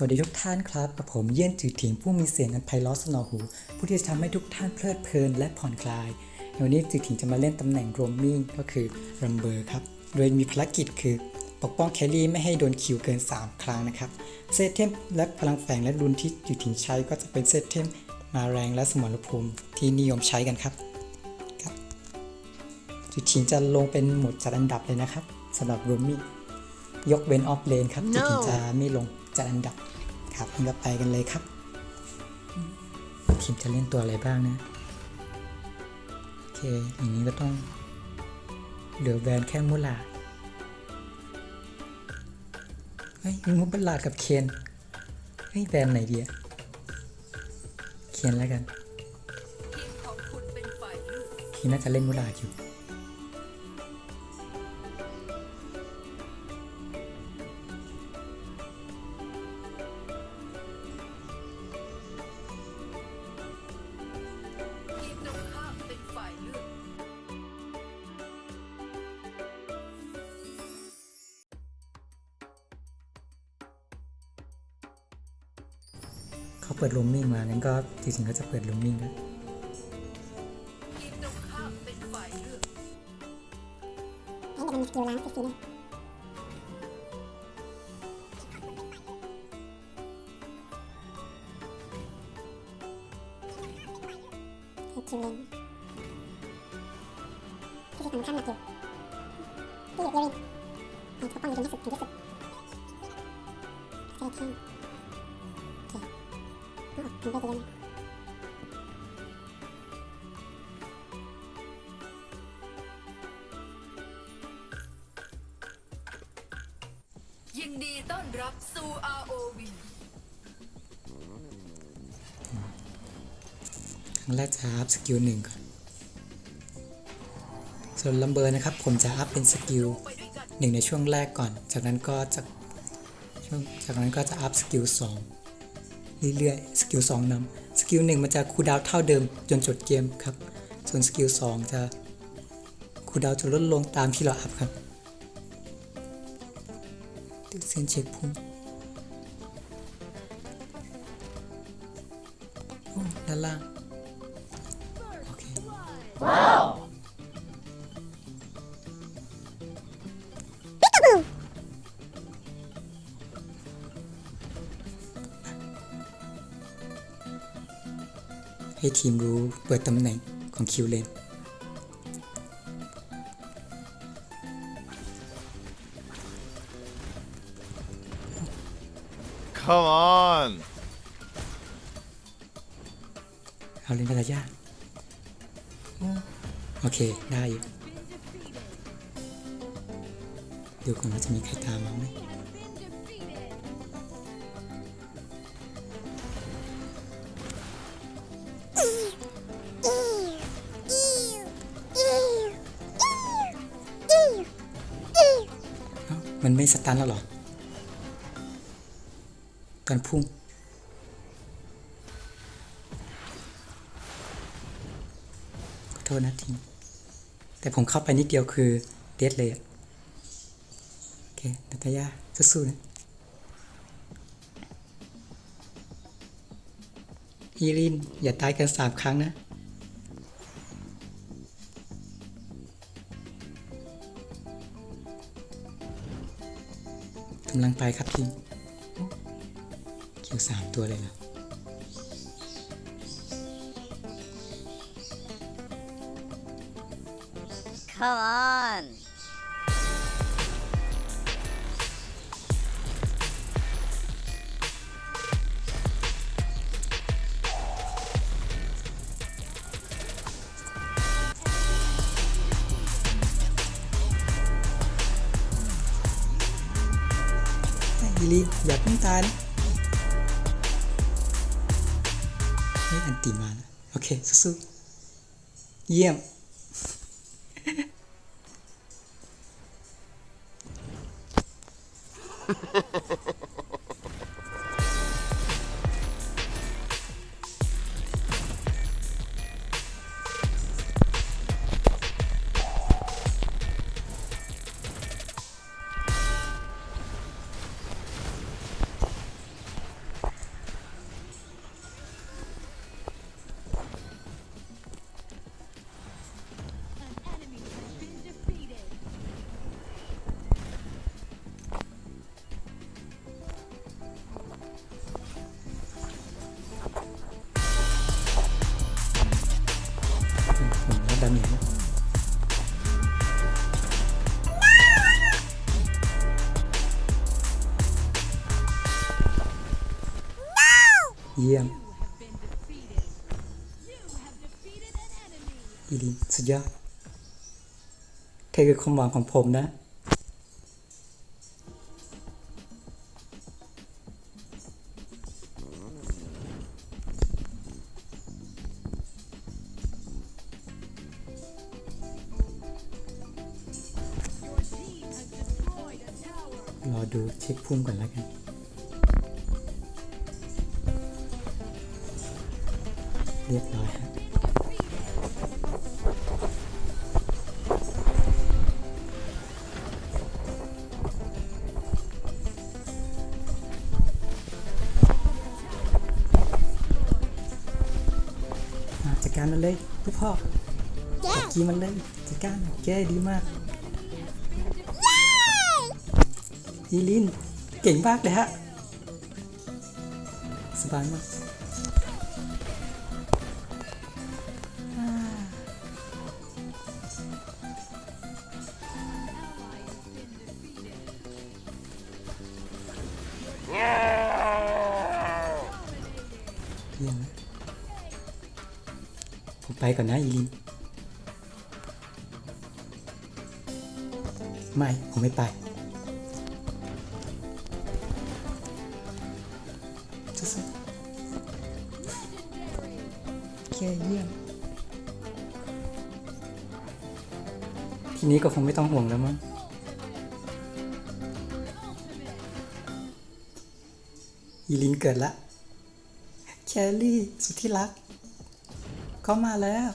สวัสดีทุกท่านครับกับผมเยี่ยนจือถิงผู้มีเสียงอันไพเราะสนอหู ผู้ที่จะทำให้ทุกท่านเพลิดเพลินและผ่อนคลายในวันนี้จือถิงจะมาเล่นตำแหน่งโรมมิ่งก็คือรัมเบอร์ครับ โดยมีภารกิจคือปกป้องแครี่ไม่ให้โดนคิวเกิน 3 ครั้งนะครับเซตเทมและพลังแฝงและรุนที่จือถิงใช้ก็จะเป็นเซตเทมมาแรงและสมรภูมิที่นิยมใช้กันครับครับจือถิงจะลงเป็นโหมดจัดอันดับเลยนะครับสำหรับโรมมิ่งยกเว้นออฟเลนครับ No ที่ถึงจะไม่ลง จัดอันดับครับงั้นก็ไปกันเลยครับ ทีมจะเล่นตัวอะไรบ้างนะ โอเค อย่างนี้ก็ต้อง เหลือแวนแค่มุลาดเฮ้ยมีมุบลาดกับเคนเฮ้ยแวนไหนดีอะเคนแล้วกันทีมของคุณเป็นฝ่ายเลือกทีน่าจะเล่นมุลาดอยู่ เขาเปิดลมมิ่งมางั้นก็จริงๆก็จะเปิดลมมิ่งด้วยทีมตรงข้ามเป็นฝ่ายเลือกให้เป็นสกิลล้างสิบสี่นะสกิลเลนที่จะสำคัญหนักอยู่ที่อยู่เดียวเองให้ปกป้องอยู่ถึงที่สุดถึงที่สุดเซตแท่งโอเค ต้องออกทำได้เยอะนะยินดีต้อนรับสู่ ROV ครั้งแรกจะอัพสกิลหนึ่งก่อน ส่วนลัมเบอร์นะครับ ผมจะอัพเป็นสกิลไปด้วยกันหนึ่งในช่วงแรกก่อน จากนั้นก็จะช่วงจากนั้นก็จะอัพสกิลสอง เรื่อยๆ สกิลสองนำสกิลหนึ่งมันจะคูลดาวเท่าเดิมจนจบเกมครับ ส่วนสกิลสองจะคูลดาวจะลดลงตามที่เราอัพครับติดเส้นเช็คพุ่งโอ้ด้านล่าง โอเค ให้ทีมรู้เปิดตำแหน่งของคิวเลน Come on! เอาเลนภรรยาโอเค ได้อยู่ดูก่อนว่าจะมีใครตามมาไหม มันไม่สตันแล้วหรอ การพุ่ง ขอโทษนะทีแต่ผมเข้าไปนิดเดียวคือเดดเลยโอเคนัตยาสู้ๆนะฮีริน อย่าตายกันสามครั้งนะำลังไปครับทีมคิวสามตัวเลยเหรอคอีลี pilih jawab pintar Eh, anti mana? Okay, susu Yam yeah. ยี่ยมอีลินสุดยอดเธอคือความหวังของผมนะ รอดูเช็คพุ่มก่อนแล้วกัน เรียบร้อยฮะอะจัดการมันเลยลูกพ่อจัดกีมันเลยจัดการแก้ดีมากยีลินเก่งมากเลยฮะสบายมาก ก่อนนะยีลิน ไม่ ผมไม่ไปสุดๆโอเคเยี่ยม ทีนี้ก็คงไม่ต้องห่วงแล้วมั้งอีลินเกิดละ แคลรี่ สุดที่รัก ขามาแล้ว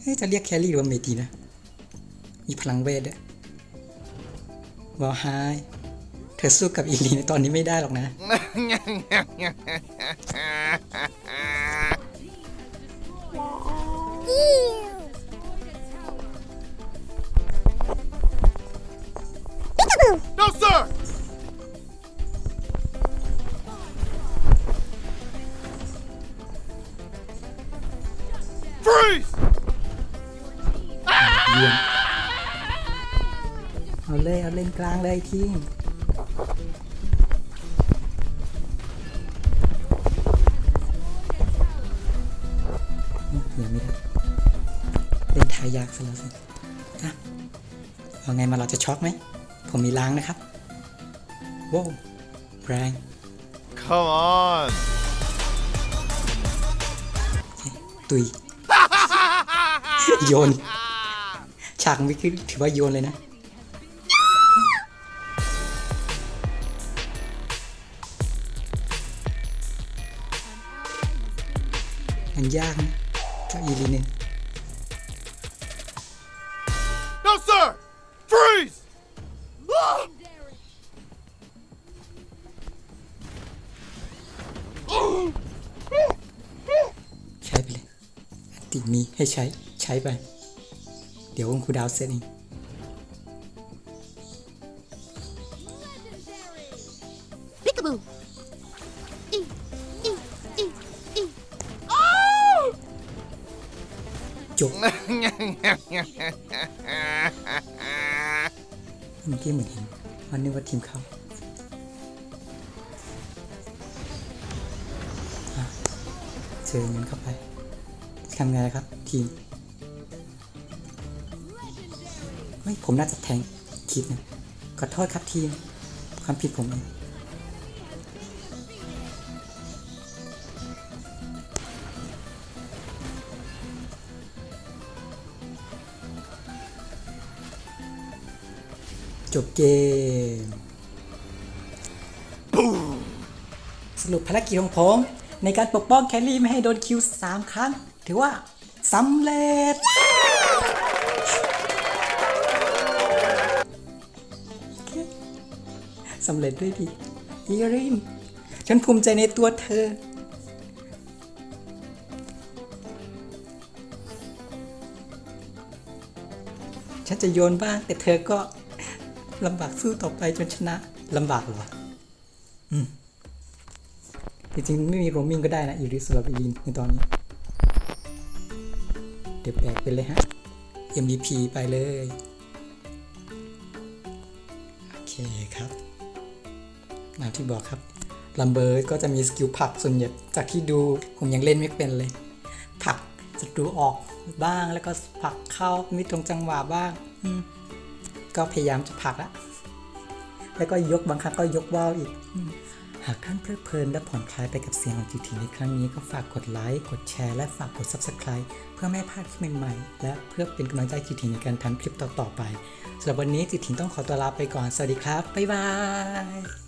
เฮ้ยจะเรียกแคลรี่หรือว่าเมดีนะ มีพลังเวทด้วยวอลไฮเธอสู้กับอีลีในตอนนี้ไม่ได้หรอกนะ No, เอาเลย เอาเล่นกลางเลยทีมยังไม่ได้เล่นทายยากซะแล้วสิอะเอาไงมาเราจะช็อกไหม ผมมีล้างนะครับ ว้าวแรง Come on! ตุย โยน ฉากนี้คือถือว่าโยนเลยนะ มันยากนะกับอีลีเนี่ย No, sir! Freeze! ใช้ไปเลยอันติมีให้ใช้ใช้ไป เดี๋ยววงครูดาวเซตเอง Peekaboo. E, จบเมื่อกี้เหมือนเห็นวันนึกว่าทีมเขาอะเชิญมันเข้าไปทำไงล่ะครับ ทีมเฮ้ยผมน่าจะแทงคิดนะขอโทษครับทีม ความผิดผมเอง จบเกมสรุปภารกิจของผม ในการปกป้องแคลรี่ไม่ให้โดนคิว3ครั้ง ถือว่าสำเร็จ สำเร็จด้วยดีอีริน ฉันภูมิใจในตัวเธอฉันจะโยนบ้างแต่เธอก็ ลำบากสู้ต่อไปจนชนะลำบากเหรออืมจริงๆไม่มีโรมิงก็ได้นะอีริสสำหรับอีลินในตอนนี้ เดี๋ยวแบกไปเลยฮะ MVP ไปเลย โอเคครับตามที่บอกครับลัมเบอร์ก็จะมีสกิลผักส่วนใหญ่จากที่ดูผมยังเล่นไม่เป็นเลย ผักศัตรูออกบ้างแล้วก็ผักเข้าไม่ตรงจังหวะบ้าง อืม ก็พยายามจะผลักละแล้วก็ยกบางครั้งก็ยกว่าวอีก หากท่านเพลิดเพลินและผ่อนคลายไปกับเสียงของจิถีในครั้งนี้ก็ฝากกดไลค์ กดแชร์ และฝากกด Subscribe เพื่อไม่พลาดคลิปใหม่ๆ และเพื่อเป็นกำลังใจจิถีในการทำคลิปต่อๆไปสำหรับวันนี้จิถีต้องขอตัวลาไปก่อน สวัสดีครับ บ๊ายบาย